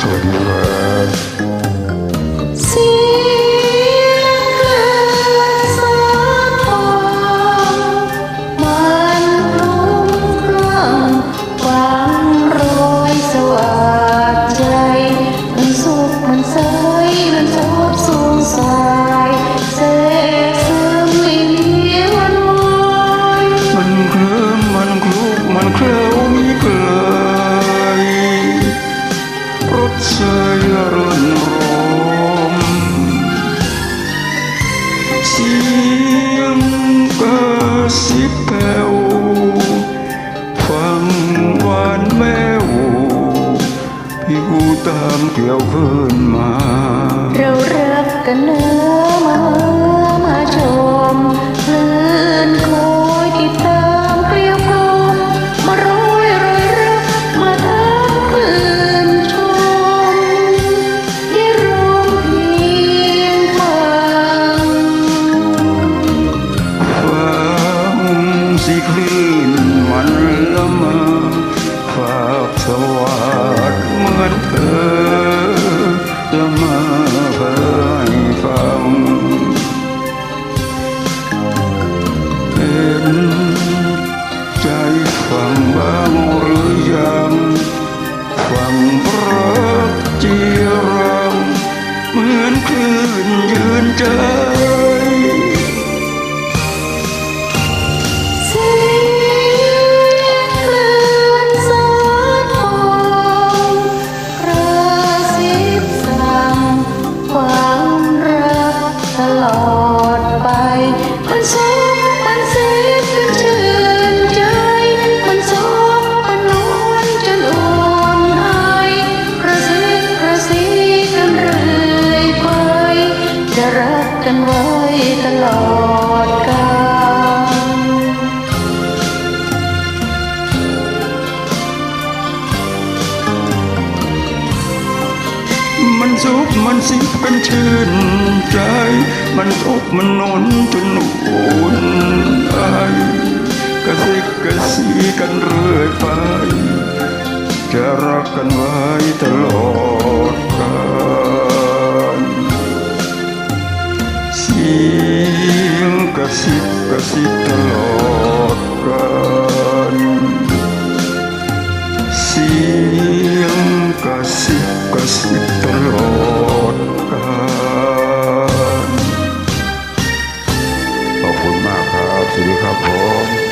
to ignore. ามเกี่ยวขึ้นมา เรารักกันเลย ว้ตลอดกาลมันสุขมันสิเป็นชื่นใจ มันทุกมันนอนจนอุ่นไอกระซิกกษีกันเรื่อยไป จะรักกันไว้ตลอดกาล สิตลอดกาลเสียงกระสิบกระสิบตลอดกาลขอบคุณมากครับสวัสดีครับผม